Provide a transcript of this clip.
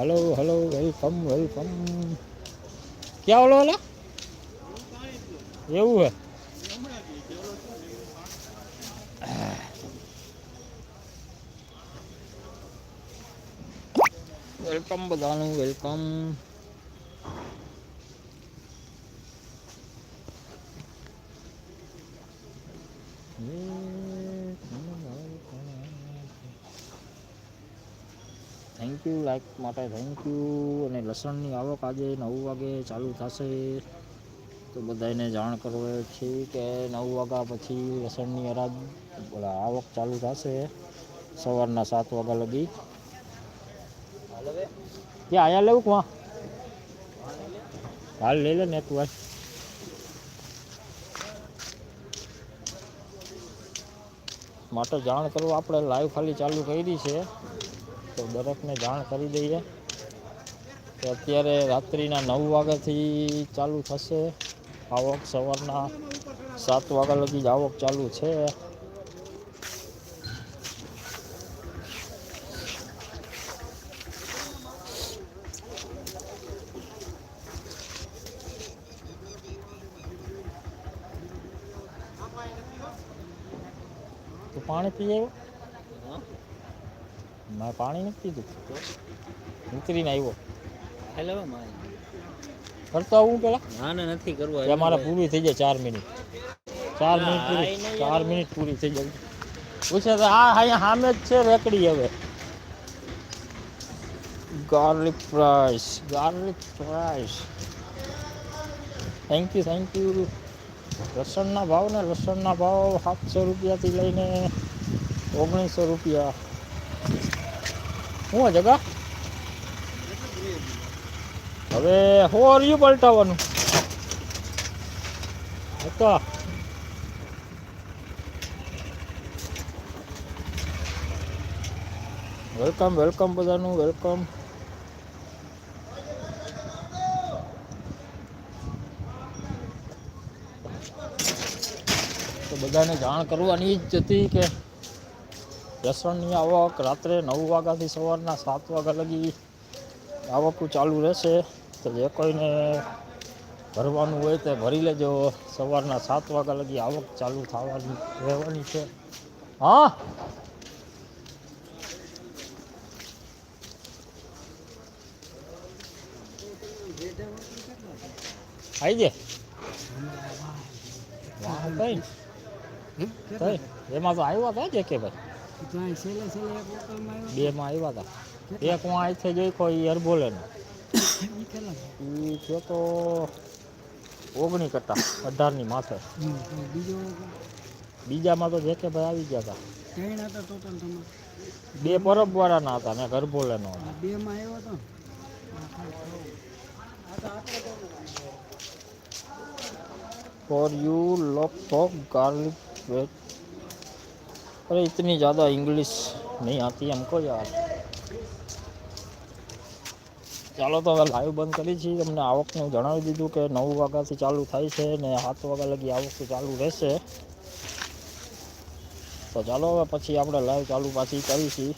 Hello hello welcome welcome ક્યાં ઓલો ઓલા એવું હે વેલકમ બધાનું વેલકમ થેન્ક યુ લાઈક માટે થેન્ક યુ અને લસણની આવક આજે નવ વાગે ચાલુ થશે. તો બધાને જાણ કરવા છે કે નવ વાગ્યા પછી લસણની અરાજ આવક ચાલુ થશે. સવારના સાત વાગ્યા લગી. ત્યાં આયા લેવું કું હાલ લઈ લે ને તું ભાઈ માટે જાણ કરવું, આપણે લાઈવ ખાલી ચાલુ કરી છે. તો દરેકને જાણ કરી દઈએ કે અત્યારે રાત્રિના નવ વાગ્યાથી ચાલુ થશે. આવક સવારના સાત વાગ્યા લગી જ આવક ચાલુ છે. તો પાણી પી આવ્યો મેં પાણી નથી પીધું. ઉતરીને આવ્યો. હેલો કરતો આવું પેલા? ના ના નથી કરવું. મારે પૂરી થઈ જાય ચાર મિનિટ. ચાર મિનિટ પૂરી. ચાર મિનિટ પૂરી થઈ જાય. પૂછે તો આ અહીંયા સામે જ છે રેકડી હવે. Garlic fries garlic fries thank you thank you લસણના ભાવ ને લસણના ભાવ સાતસો રૂપિયાથી લઈને ઓગણીસો રૂપિયા. શું જગા? હવે હો રહ્યું પલટાવવાનું? હતા વેલકમ વેલકમ બધાનું, વેલકમ. તો બધાને જાણ કરવાની જ હતી કે લસણની આવક રાત્રે નવ વાગ્યાથી સવારના સાત વાગ્યા લગી આવક ચાલુ રહેશે. તો જે કોઈને ભરવાનું હોય તે ભરી લેજો. સવારના સાત વાગ્યા લગી આવક ચાલુ થવાની રહેવાની છે. હા? આવી દે. વાહ ભાઈ એમાં તો આવ્યા હતા જે કે ભાઈ. જાય બે માં આવ્યા. હતા એક હું આ છે જોઈખો એ અરબોલેનો એ કેટલા એ છે તો ઓગણી કરતા અઢારની માથે. બીજામાં તો જે કે ભાઈ આવી ગયા હતા ત્રણ હતા ટોટલ તમારે. બે પરબવાળાના હતા ને ગરબોલેનો બે માં for you lock of garlic अरे इतनी ज़्यादा इंग्लिश नहीं आती हमको यार ચાલો તો હવે લાઈવ બંધ કરી છીએ તમને આવકનું જણાવી દીધું કે નવ વાગ્યાથી ચાલુ થાય છે ને સાત વાગ્યા લગી આવક ચાલુ રહેશે તો ચાલો હવે પછી આપણે લાઈવ ચાલુ પાછી કરીશી